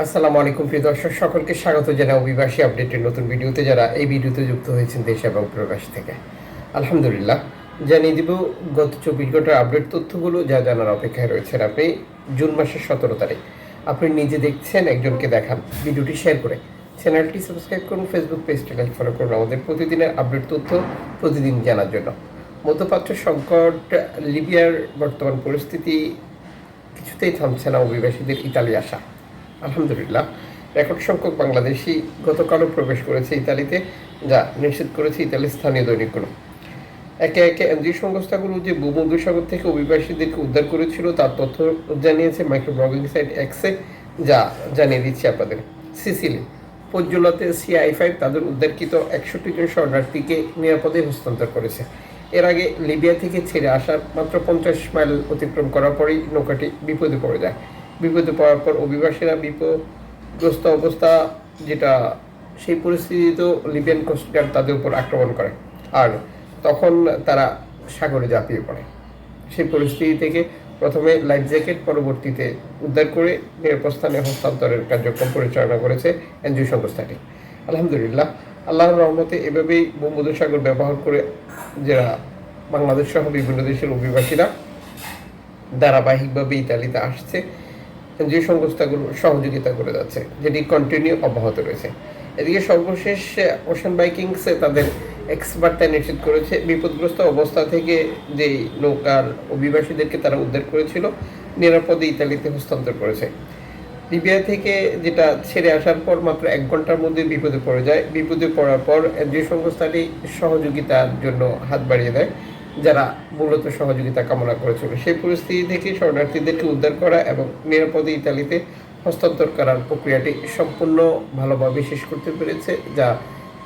আসসালামু আলাইকুম, প্রিয় দর্শক। সকলকে স্বাগত জানাই অভিবাসী আপডেটের নতুন ভিডিওতে যারা এই ভিডিওতে যুক্ত হয়েছেন দেশ এবং প্রবাস থেকে। আলহামদুলিল্লাহ, জানিয়ে দিব গত চব্বিশ ঘণ্টার আপডেট তথ্যগুলো, যা জানার অপেক্ষায় রয়েছেন আপনি জুন মাসের সতেরো তারিখ। আপনি নিজে দেখছেন, একজনকে দেখান ভিডিওটি শেয়ার করে। চ্যানেলটি সাবস্ক্রাইব করুন, ফেসবুক পেজটি লাইক ফলো করুন আমাদের প্রতিদিনের আপডেট তথ্য প্রতিদিন জানার জন্য। মধ্যপ্রাচ্য সংকট, লিবিয়ার বর্তমান পরিস্থিতি, কিছুতেই থামছে না অভিবাসীদের ইতালি আসা। আলহামদুলিল্লাহ। রেকর্ড সংখ্যক বাংলাদেশি গতকালও প্রবেশ করেছে ইতালিতে, যা নিশ্চিত করেছে ইতালির স্থানীয় দৈনিকগুলো। একে একে এনজিও সংস্থাগুলো যে ভূমধ্যসাগর থেকে অভিবাসীদেরকে উদ্ধার করেছিল, তার তথ্য জানিয়েছে মাইক্রো ব্লগিং সাইট এক্সে, যা জানিয়ে দিচ্ছি আপনাদের। সিসিলি পর্যলাতে সিআই ফাইভ তাদের উদ্ধারকৃত একষট্টি জন শরণার্থীকে নিরাপদে হস্তান্তর করেছে। এর আগে লিবিয়া থেকে ছেড়ে আসার মাত্র পঞ্চাশ মাইল অতিক্রম করার পরেই নৌকাটি বিপদে পড়ে যায়। বিপদে পড়ার পর অভিবাসীরা বিপদগ্রস্ত অবস্থা যেটা সেই পরিস্থিতিতেও লিবিয়ান কোস্টগার্ড তাদের উপর আক্রমণ করে। আর তখন তারা সাগরে ঝাঁপিয়ে পড়ে। সেই পরিস্থিতি থেকে প্রথমে লাইফ জ্যাকেট, পরবর্তীতে উদ্ধার করে নিরাপদ স্থানে হস্তান্তরের কার্যক্রম পরিচালনা করেছে এনজিও সংস্থাটি। আলহামদুলিল্লাহ, আল্লাহর রহমতে এভাবেই ভূমধ্যসাগর ব্যবহার করে যারা বাংলাদেশ সহ বিভিন্ন দেশের অভিবাসীরা ধারাবাহিকভাবে ইতালিতে আসছে। যে সংস্থাগুলো সহযোগিতা করে যাচ্ছে, যেটি কন্টিনিউ অব্যাহত রয়েছে। এদিকে সর্বশেষ ওশান বাইকিংসে তাদের এক্সবার্তায় নিশ্চিত করেছে, বিপদগ্রস্ত অবস্থা থেকে যে নৌকার অভিবাসীদেরকে তারা উদ্ধার করেছিল, নিরাপদে ইতালিতে হস্তান্তর করেছে। লিবিয়া থেকে যেটা ছেড়ে আসার পর মাত্র এক ঘণ্টার মধ্যে বিপদে পড়ে যায়। বিপদে পড়ার পর যে সংস্থাটি সহযোগিতার জন্য হাত বাড়িয়ে দেয় যারা মূলত সহযোগিতা কামনা করেছিল। সেই পরিস্থিতি থেকে শরণার্থীদেরকে উদ্ধার করা এবং নিরাপদে ইতালিতে হস্তান্তর করার প্রক্রিয়াটি সম্পূর্ণ ভালোভাবে শেষ করতে পেরেছে, যা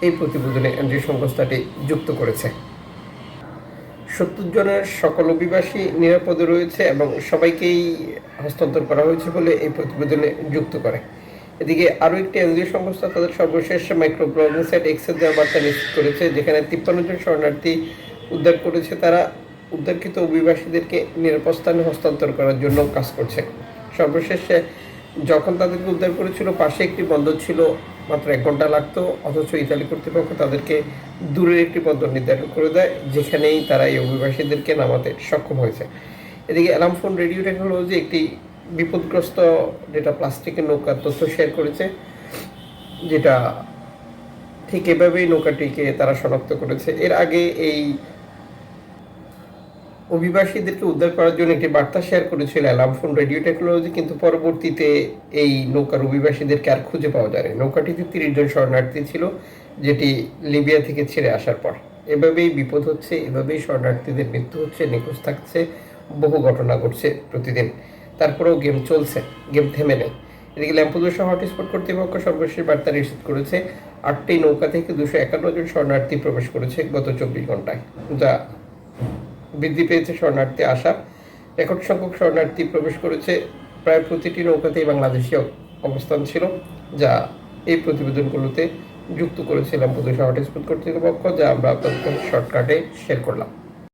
এই প্রতিবেদনে এনজিও সংস্থাটি যুক্ত করেছে। সত্তর জনের সকল অভিবাসী নিরাপদে রয়েছে এবং সবাইকেই হস্তান্তর করা হয়েছে বলে এই প্রতিবেদনে যুক্ত করে। এদিকে আরও একটি এনজিও সংস্থা, তাদের সর্বশেষ মাইক্রো ব্লগিং সাইট এক্সেস দেওয়ার বার্তা নিশ্চিত করেছে, যেখানে তিপ্পান্ন জন শরণার্থী উদ্ধার করেছে, তারা উদ্ধারকৃত অভিবাসীদেরকে নিরাপদ স্থানে হস্তান্তর করার জন্য কাজ করছে। সর্বশেষে যখন তাদেরকে উদ্ধার করেছিল, পাশে একটি বন্দর ছিল, মাত্র এক ঘণ্টা লাগতো, অথচ ইতালি কর্তৃপক্ষ তাদেরকে দূরের একটি বন্দর নির্ধারণ করে দেয়, যেখানেই তারা এই অভিবাসীদেরকে নামাতে সক্ষম হয়েছে। এদিকে অ্যালার্ম ফোন, রেডিও টেকনোলজি একটি বিপদগ্রস্ত যেটা প্লাস্টিকের নৌকার তথ্য শেয়ার করেছে, যেটা ঠিক এভাবেই নৌকাটিকে তারা শনাক্ত করেছে। এর আগে এই অভিবাসীদেরকে উদ্ধার করার জন্য একটি বার্তা শেয়ার করেছিল অ্যালার্ম ফোন রেডিও টেকনোলজি, কিন্তু পরবর্তীতে এই নৌকার অভিবাসীদেরকে আর খুঁজে পাওয়া যায়নি। নৌকাটিতে তিরিশ জন শরণার্থী ছিল, যেটি লিবিয়া থেকে ছেড়ে আসার পর। এভাবেই বিপদ হচ্ছে, এভাবেই শরণার্থীদের মৃত্যু হচ্ছে, নিখোঁজ থাকছে, বহু ঘটনা ঘটছে প্রতিদিন। তারপরেও গেম চলছে, গেম থেমে নেই। এদিকে ল্যাম্পুদোসা হটস্পট কর্তৃপক্ষ সর্বশেষ বার্তা নিশ্চিত করেছে, আটটি নৌকা থেকে দুশো একান্ন জন শরণার্থী প্রবেশ করেছে গত চব্বিশ ঘন্টায় যা বৃদ্ধি পেয়েছে শরণার্থী আসা রেকর্ড সংখ্যক শরণার্থী প্রবেশ করেছে। প্রায় প্রতিটি নৌকাতেই বাংলাদেশি অবস্থান ছিল, যা এই প্রতিবেদনগুলোতে যুক্ত করেছিলাম প্রদেশ হটস্পট কর্তৃপক্ষ, যা আমরা আপনাদের শর্টকাটে শেয়ার করলাম।